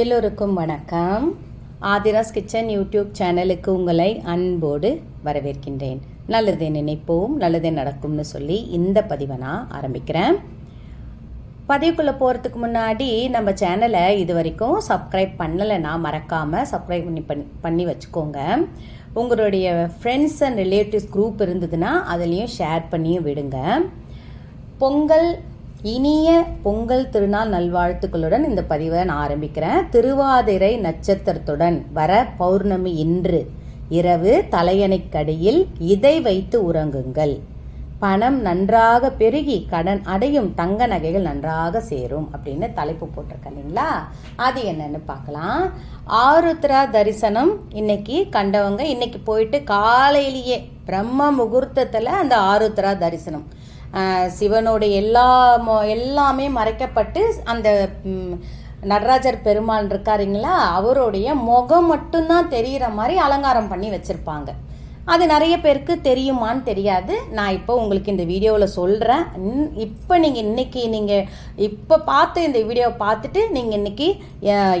எல்லோருக்கும் வணக்கம். Aadhira's kitchen YouTube சேனலுக்கு உங்களை அன்போடு வரவேற்கின்றேன். நல்லதே நினைப்போம் நல்லதே நடக்கும்னு சொல்லி இந்த பதிவை நான் ஆரம்பிக்கிறேன். பதிவுக்குள்ளே போகிறதுக்கு முன்னாடி நம்ம சேனலை இது வரைக்கும் சப்ஸ்கிரைப் பண்ணலைன்னா மறக்காமல் சப்ஸ்கிரைப் பண்ணி பண்ணி பண்ணி வச்சுக்கோங்க. உங்களுடைய ஃப்ரெண்ட்ஸ் அண்ட் ரிலேட்டிவ்ஸ் குரூப் இருந்ததுன்னா அதுலேயும் ஷேர் பண்ணியும் விடுங்க. பொங்கல் இனிய பொங்கல் திருநாள் நல்வாழ்த்துக்களுடன் இந்த பதிவை நான் ஆரம்பிக்கிறேன். திருவாதிரை நட்சத்திரத்துடன் வர பௌர்ணமி இன்று இரவு தலையணைக்கடியில் இதை வைத்து உறங்குங்கள். பணம் நன்றாக பெருகி கடன் அடையும் தங்க நகைகள் நன்றாக சேரும் அப்படின்னு தலைப்பு போட்டிருக்கேன் இல்லைங்களா? அது என்னன்னு பார்க்கலாம். ஆருத்ரா தரிசனம் இன்னைக்கு கண்டவங்க இன்னைக்கு போயிட்டு காலையிலேயே பிரம்ம முகூர்த்தத்தில் அந்த ஆருத்ரா தரிசனம். சிவனோட சிவனுடைய எல்லா மொ- எல்லாமே மறைக்கப்பட்டு அந்த நடராஜர் பெருமாள் இருக்காருங்களா? அவருடைய முகம் மட்டும்தான் தெரிகிற மாதிரி அலங்காரம் பண்ணி வச்சுருப்பாங்க. அது நிறைய பேருக்கு தெரியுமான்னு தெரியாது. நான் இப்போ உங்களுக்கு இந்த வீடியோவில் சொல்கிறேன் இப்போ நீங்கள் இன்னைக்கு நீங்கள் இப்போ பார்த்து இந்த வீடியோவை பார்த்துட்டு நீங்கள் இன்றைக்கி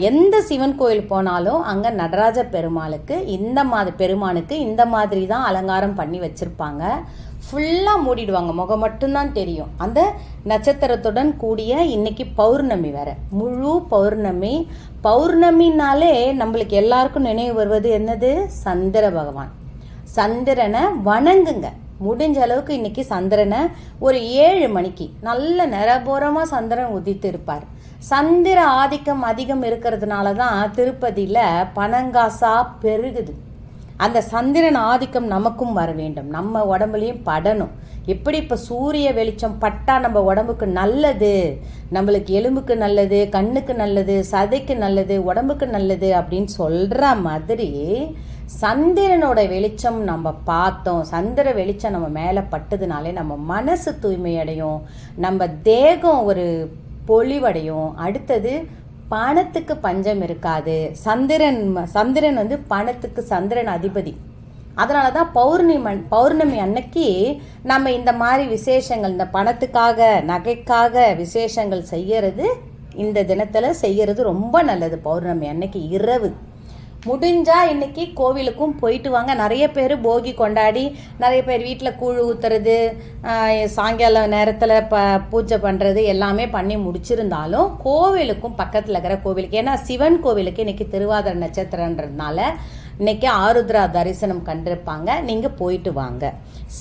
எந்த சிவன் கோயில் போனாலும் அங்கே நடராஜ பெருமாளுக்கு இந்த மாதிரி பெருமானுக்கு இந்த மாதிரி தான் அலங்காரம் பண்ணி வச்சுருப்பாங்க. ஃபுல்லாக மூடிடுவாங்க. முகம் மட்டும்தான் தெரியும். அந்த நட்சத்திரத்துடன் கூடிய இன்னைக்கு பௌர்ணமி வேற. முழு பௌர்ணமி. பௌர்ணமினாலே நம்மளுக்கு எல்லாருக்கும் நினைவு வருவது என்னது? சந்திர பகவான். சந்திரனை வணங்குங்க. முடிஞ்ச அளவுக்கு இன்னைக்கு சந்திரனை ஒரு ஏழு மணிக்கு நல்ல நிறபோரமாக சந்திரன் உதித்து இருப்பார். சந்திர ஆதிக்கம் அதிகம் இருக்கிறதுனால தான் திருப்பதியில் பனங்காசா பெருகுது. அந்த சந்திரன் ஆதிக்கம் நமக்கும் வர வேண்டும். நம்ம உடம்புலையும் படணும். எப்படி இப்போ சூரிய வெளிச்சம் பட்டா நம்ம உடம்புக்கு நல்லது? நம்மளுக்கு எலும்புக்கு நல்லது கண்ணுக்கு நல்லது சதைக்கு நல்லது உடம்புக்கு நல்லது அப்படின்னு சொல்கிற மாதிரி சந்திரனோட வெளிச்சம் நம்ம பார்த்தோம். சந்திர வெளிச்சம் நம்ம மேலே பட்டதுனாலே நம்ம மனசு தூய்மை அடையும் நம்ம தேகம் ஒரு பொலிவடையும். அடுத்தது பணத்துக்கு பஞ்சம் இருக்காது. சந்திரன் சந்திரன் வந்து பணத்துக்கு சந்திரன் அதிபதி. அதனால தான் பௌர்ணமி பௌர்ணமி அன்னைக்கு நம்ம இந்த மாதிரி விசேஷங்கள் இந்த பணத்துக்காக நகைக்காக விசேஷங்கள் செய்யறது இந்த தினத்தில் செய்யறது ரொம்ப நல்லது பௌர்ணமி அன்னைக்கு இரவு. முடிஞ்சா இன்னைக்கு கோவிலுக்கும் போயிட்டு வாங்க. நிறைய பேர் போகி கொண்டாடி நிறைய பேர் வீட்டில் கூழ் ஊத்துறது சாயங்காலம் நேரத்தில் ப பூஜை பண்ணுறது எல்லாமே பண்ணி முடிச்சிருந்தாலும் கோவிலுக்கும் பக்கத்தில் இருக்கிற கோவிலுக்கு ஏன்னா சிவன் கோவிலுக்கு இன்னைக்கு திருவாதிரை நட்சத்திரன்றதுனால இன்னைக்கு ஆருத்ரா தரிசனம் கண்டிருப்பாங்க. நீங்கள் போயிட்டு வாங்க.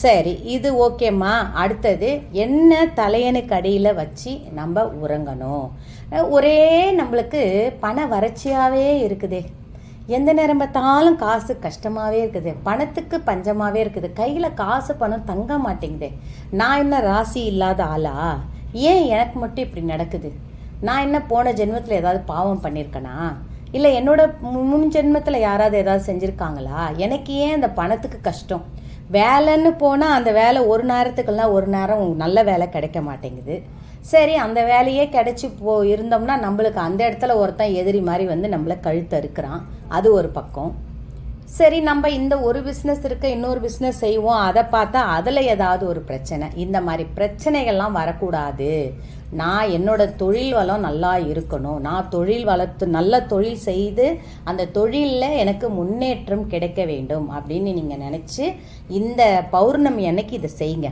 சரி இது ஓகேம்மா. அடுத்தது என்ன தலையனுக்கு அடியில் வச்சு நம்ம உறங்கணும்? ஒரே நம்மளுக்கு பண வறட்சியாகவே இருக்குதே. எந்த நேரம் பார்த்தாலும் காசு கஷ்டமாகவே இருக்குது. பணத்துக்கு பஞ்சமாகவே இருக்குது. கையில் காசு பணம் தங்க மாட்டேங்குது. நான் என்ன ராசி இல்லாத ஆளா? ஏன் எனக்கு மட்டும் இப்படி நடக்குது? நான் என்ன போன ஜென்மத்தில் ஏதாவது பாவம் பண்ணியிருக்கேனா? இல்லை என்னோட மு- முன் ஜென்மத்தில் யாராவது ஏதாவது செஞ்சுருக்காங்களா? எனக்கு ஏன் அந்த பணத்துக்கு கஷ்டம்? வேலைன்னு போனால் அந்த வேலை ஒரு நேரத்துக்கெல்லாம் ஒரு நேரம் நல்ல வேலை கிடைக்க மாட்டேங்குது. சரி அந்த வேலையே கிடச்சி போ இருந்தோம்னா நம்மளுக்கு அந்த இடத்துல ஒருத்தன் எதிரி மாதிரி வந்து நம்மளை கழுத்து அறுக்கிறான். அது ஒரு பக்கம். சரி நம்ம இந்த ஒரு பிஸ்னஸ் இருக்க இன்னொரு பிஸ்னஸ் செய்வோம். அதை பார்த்தா அதில் ஏதாவது ஒரு பிரச்சனை. இந்த மாதிரி பிரச்சனைகள்லாம் வரக்கூடாது. நான் என்னோட தொழில் வளம் நல்லா இருக்கணும். நான் தொழில் வளர்த்து நல்ல தொழில் செய்து அந்த தொழிலில் எனக்கு முன்னேற்றம் கிடைக்க வேண்டும் அப்படின்னு நீங்கள் நினச்சி இந்த பௌர்ணமி அன்னைக்கு இதை செய்யுங்க.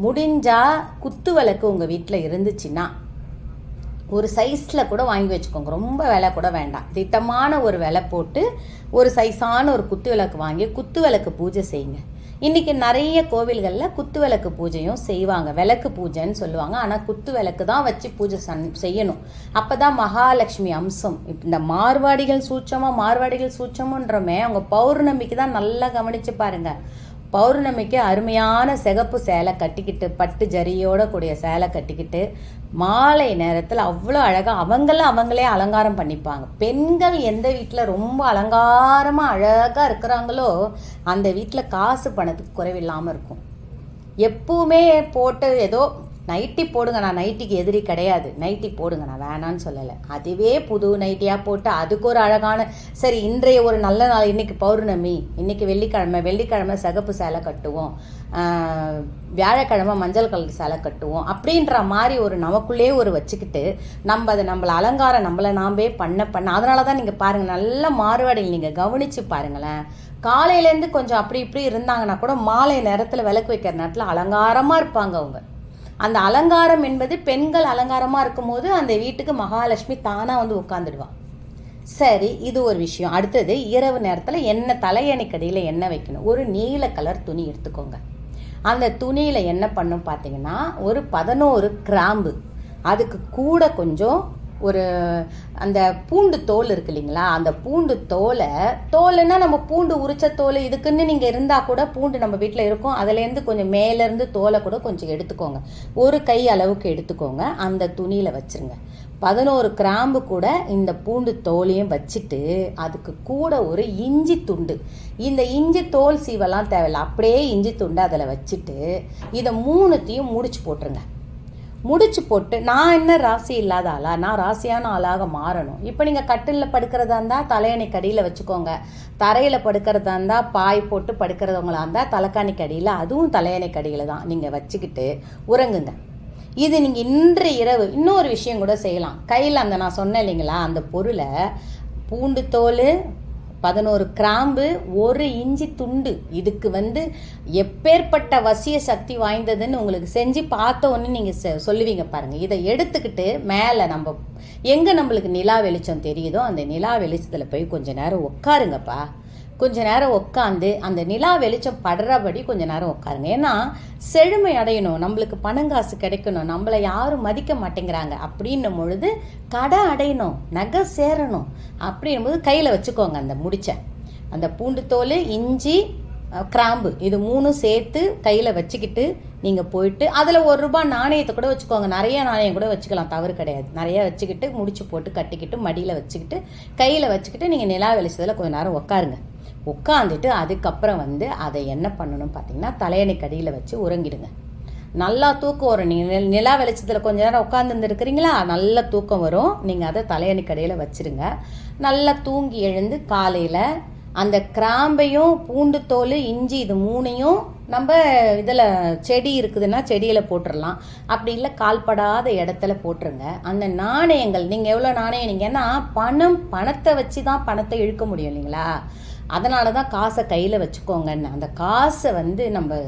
முடிஞ்சா குத்து விளக்கு உங்கள் வீட்டில் இருந்துச்சுன்னா ஒரு சைஸில் கூட வாங்கி வச்சுக்கோங்க. ரொம்ப விலை கூட வேண்டாம். திட்டமான ஒரு விலை போட்டு ஒரு சைஸான ஒரு குத்து விளக்கு வாங்கி குத்து விளக்கு பூஜை செய்யுங்க. இன்றைக்கி நிறைய கோவில்களில் குத்து விளக்கு பூஜையும் செய்வாங்க. விளக்கு பூஜைன்னு சொல்லுவாங்க. ஆனால் குத்து விளக்கு தான் வச்சு பூஜை சன் செய்யணும். அப்போ தான் மகாலட்சுமி அம்சம். இந்த மார்வாடிகள் சூட்சமாக மார்வாடிகள் சூட்சமுன்றமே அவங்க பௌர்ணமிக்கு தான் நல்லா கவனித்து பாருங்கள் பௌர்ணமிக்கு அருமையான சிகப்பு சேலை கட்டிக்கிட்டு பட்டு ஜரியோட கூடிய சேலை கட்டிக்கிட்டு மாலை நேரத்தில் அவ்வளோ அழகாக அவங்கள அவங்களே அலங்காரம் பண்ணிப்பாங்க. பெண்கள் எந்த வீட்டில் ரொம்ப அலங்காரமாக அழகாக இருக்கிறாங்களோ அந்த வீட்டில் காசு பணத்துக்கு குறைவில்லாமல் இருக்கும். எப்பவுமே போட்டு ஏதோ நைட்டி போடுங்க நான் நைட்டிக்கு எதிரி கிடையாது. நைட்டி போடுங்க நான் வேணான்னு சொல்லலை. அதுவே புது நைட்டியாக போட்டு அதுக்கு ஒரு அழகான சரி இன்றைய ஒரு நல்ல நாள் இன்னைக்கு பௌர்ணமி இன்னைக்கு வெள்ளிக்கிழமை வெள்ளிக்கிழமை சிகப்பு சேலை கட்டுவோம். வியாழக்கிழமை மஞ்சள் கலர் சேலை கட்டுவோம். அப்படின்ற மாதிரி ஒரு நமக்குள்ளே ஒரு வச்சுக்கிட்டு நம்ம அதை நம்மளை அலங்காரம் நம்மளை நாம்பே பண்ண பண்ண அதனால தான் நீங்கள் பாருங்கள் நல்ல மாறுபாடுகள் நீங்கள் கவனித்து பாருங்களேன். காலையிலேருந்து கொஞ்சம் அப்படி இப்படி இருந்தாங்கன்னா கூட மாலை நேரத்தில் விளக்கு வைக்கிற நேரத்தில் அலங்காரமாக இருப்பாங்க அவங்க. அந்த அலங்காரம் என்பது பெண்கள் அலங்காரமாக இருக்கும்போது அந்த வீட்டுக்கு மகாலட்சுமி தானாக வந்து உட்காந்துடுவான் சரி இது ஒரு விஷயம். அடுத்தது இரவு நேரத்தில் எண்ணெய் தலையணைக்கடியில் எண்ணெய் வைக்கணும்? ஒரு நீல கலர் துணி எடுத்துக்கோங்க. அந்த துணியில் என்ன பண்ணும் பார்த்தீங்கன்னா ஒரு பதினோரு கிராம்பு. அதுக்கு கூட கொஞ்சம் ஒரு அந்த பூண்டு தோல் இருக்கு இல்லைங்களா? அந்த பூண்டு தோலை தோலைன்னா நம்ம பூண்டு உரிச்ச தோல் இதுக்குன்னு நீங்கள் இருந்தால் கூட பூண்டு நம்ம வீட்டில் இருக்கும். அதுலேருந்து கொஞ்சம் மேலேருந்து தோலை கூட கொஞ்சம் எடுத்துக்கோங்க. ஒரு கை அளவுக்கு எடுத்துக்கோங்க. அந்த துணியில் வச்சிருங்க. பதினோரு கிராம்பு கூட இந்த பூண்டு தோலையும் வச்சுட்டு அதுக்கு கூட ஒரு இஞ்சி துண்டு. இந்த இஞ்சி தோல் சீவெல்லாம் தேவையில்ல. அப்படியே இஞ்சி துண்டு அதில் வச்சுட்டு இதை மூணுத்தையும் முடிச்சு போட்டுருங்க. முடிச்சு போட்டு நான் என்ன ராசி இல்லாத ஆளா? நான் ராசியான ஆளாக மாறணும். இப்போ நீங்கள் கட்டிலில் படுக்கிறதா இருந்தால் தலையணை கடியில் வச்சுக்கோங்க. தரையில் படுக்கிறதா இருந்தால் பாய் போட்டு படுக்கிறவங்களா இருந்தால் தலைக்காணி கடியில் அதுவும் தலையணை கடியில் தான். நீங்கள் வச்சுக்கிட்டு உறங்குங்க. இது நீங்கள் இன்று இரவு இன்னொரு விஷயம் கூட செய்யலாம். கையில் அந்த நான் சொன்னேன் இல்லைங்களா அந்த பொருளை பூண்டு தோல் பதினோரு கிராம்பு ஒரு இஞ்சி துண்டு. இதுக்கு வந்து எப்பேற்பட்ட வசிய சக்தி வாய்ந்ததுன்னு உங்களுக்கு செஞ்சு பார்த்த ஒன்று நீங்கள் சொல்லுவீங்க பாருங்கள் இதை எடுத்துக்கிட்டு மேலே நம்ம எங்கே நம்மளுக்கு நிலா வெளிச்சம் தெரியுதோ அந்த நிலா வெளிச்சத்தில் போய் கொஞ்சம் நேரம் உட்காருங்கப்பா. கொஞ்ச நேரம் உட்காந்து அந்த நிலா வெளிச்சம் படுறபடி கொஞ்ச நேரம் உட்காருங்க ஏன்னா செழுமை அடையணும் நம்மளுக்கு பணங்காசு கிடைக்கணும் நம்மளை யாரும் மதிக்க மாட்டேங்கிறாங்க. அப்படின்னும் பொழுது கடை அடையணும் நகை சேரணும் அப்படின்னும் போது கையில் வச்சுக்கோங்க அந்த முடிச்ச. அந்த பூண்டு தோல் இஞ்சி கிராம்பு. இது மூணும் சேர்த்து கையில் வச்சுக்கிட்டு நீங்கள் போயிட்டு அதில் ஒரு ரூபா நாணயத்தை கூட வச்சுக்கோங்க. நிறைய நாணயம் கூட வச்சுக்கலாம். தவறு கிடையாது. நிறைய வச்சுக்கிட்டு முடிச்சு போட்டு கட்டிக்கிட்டு மடியில் வச்சுக்கிட்டு கையில் வச்சுக்கிட்டு நீங்கள் நிலா வெளிச்சதில் கொஞ்ச நேரம் உட்காருங்க உட்காந்துட்டு அதுக்கப்புறம் வந்து அதை என்ன பண்ணணும் பார்த்தீங்கன்னா தலையணை கடியில் வச்சு உறங்கிடுங்க. நல்லா தூக்கம் வரும். நீங்கள் நிலா வெளிச்சத்தில் கொஞ்ச நேரம் உட்காந்துருந்துருக்குறீங்களா நல்ல தூக்கம் வரும். நீங்கள் அதை தலையணி கடையில் வச்சிருங்க. நல்லா தூங்கி எழுந்து காலையில் அந்த கிராம்பையும் பூண்டு தோல் இஞ்சி இது மூணையும் நம்ம இதில் செடி இருக்குதுன்னா செடியில் போட்டுடலாம் அப்படி இல்லை கால்படாத இடத்துல போட்டுருங்க. அந்த நாணயங்கள் நீங்கள் எவ்வளோ நாணயம் நீங்கன்னா பணம் பணத்தை வச்சு தான் பணத்தை இழுக்க முடியும் இல்லைங்களா? அதனால தான் காசை கையில் வச்சுக்கோங்கன்னு. அந்த காசை வந்து நம்ம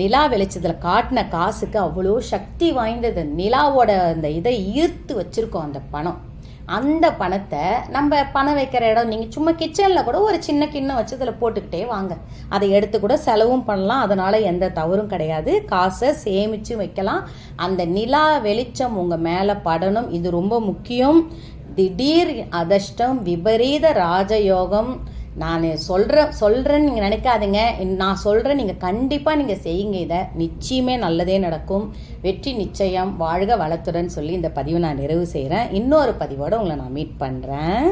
நிலா வெளிச்சத்தில் காட்டின காசுக்கு அவ்வளோ சக்தி வாய்ந்தது. நிலாவோட அந்த இதை ஈர்த்து வச்சுருக்கோம் அந்த பணம். அந்த பணத்தை நம்ம பணம் வைக்கிற இடம் நீங்கள் சும்மா கிச்சனில் கூட ஒரு சின்ன கிண்ணம் வச்சு அதில் போட்டுக்கிட்டே வாங்க. அதை எடுத்து கூட செலவும் பண்ணலாம். அதனால் எந்த தவறும் கிடையாது. காசை சேமித்து வைக்கலாம். அந்த நிலா வெளிச்சம் உங்கள் மேலே படணும். இது ரொம்ப முக்கியம். திடீர் அதிர்ஷ்டம் விபரீத ராஜயோகம் நான் சொல்கிறேன் சொல்கிறேன்னு நீங்கள் நினைக்காதுங்க. நான் சொல்கிறேன் நீங்கள் கண்டிப்பாக நீங்கள் செய்யுங்க இதை. நிச்சயமே நல்லதே நடக்கும். வெற்றி நிச்சயம். வாழ்க வளத்துடன் சொல்லி இந்த பதிவை நான் நிறைவு செய்கிறேன் இன்னொரு பதிவோடு உங்களை நான் மீட் பண்ணுறேன்